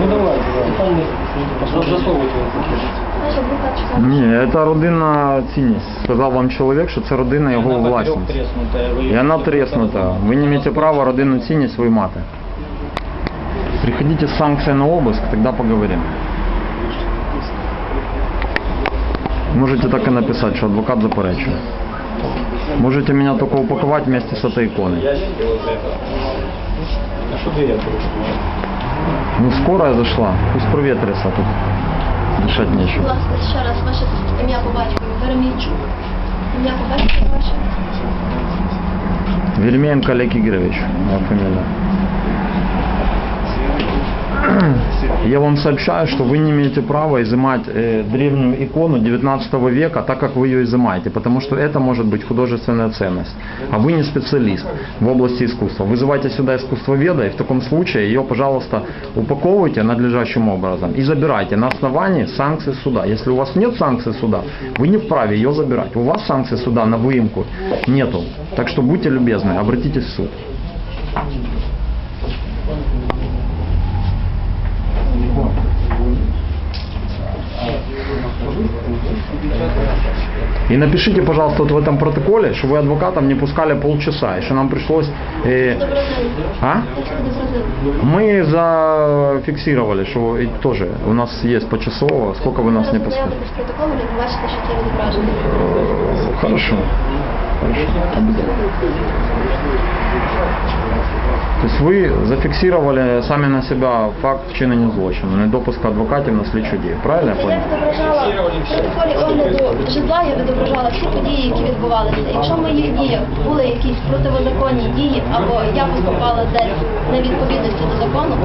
Ну давайте, да. Засовуйте. Ні, це родинна цінність. Сказав вам чоловік, що це родина його власність. І вона треснута. Ви не маєте права родинну цінність виймати. Приходите с санкцией на обыск, тогда поговорим. Можете так и написать, что адвокат заперечує. Можете меня только упаковать вместе с этой иконой. А що ти я Ну, скорая зашла, пусть проветрится тут. Дышать нечего. Будь ласка, ще раз ваше ім'я по батькові. Веремійчук. Ім'я по батькові ваше. Веремеенко Олег Игоревич, моя фамилия. Я вам сообщаю, что вы не имеете права изымать э, древнюю икону 19 века так, как вы ее изымаете, потому что это может быть художественная ценность. А вы не специалист в области искусства. Вызывайте сюда искусствоведа, и в таком случае ее, пожалуйста, упаковывайте надлежащим образом и забирайте на основании санкций суда. Если у вас нет санкций суда, вы не вправе ее забирать. У вас санкций суда на выемку нету. Так что будьте любезны, обратитесь в суд. И напишите, пожалуйста, вот в этом протоколе, что вы адвокатом не пускали полчаса, и что нам пришлось... э, а? Мы зафиксировали, что и тоже у нас есть почасово, сколько вы нас не пускали. З протоколу ви побачите, що це відображено. Хорошо. Хорошо. То есть вы зафиксировали сами на себя факт вчинення злочину, недопуску адвокатів на слідчу дію. Правильно я Я понял? відображала в протоколі огляду житла, я відображала всі події, які відбувалися. Якщо в моїх діях були якісь противозаконні дії, або я поступала десь на відповідності до закону,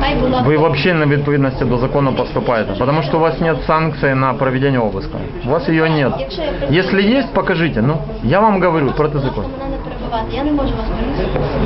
хай будь ласка. Вы вообще на відповідності до закону поступаете, потому что у вас нет санкции на проведение обыска. У вас ее нет. Если есть, покажите. Ну, я вам говорю Будь ласка, протизакон. мене не перебивати, я не можу вас перебивати.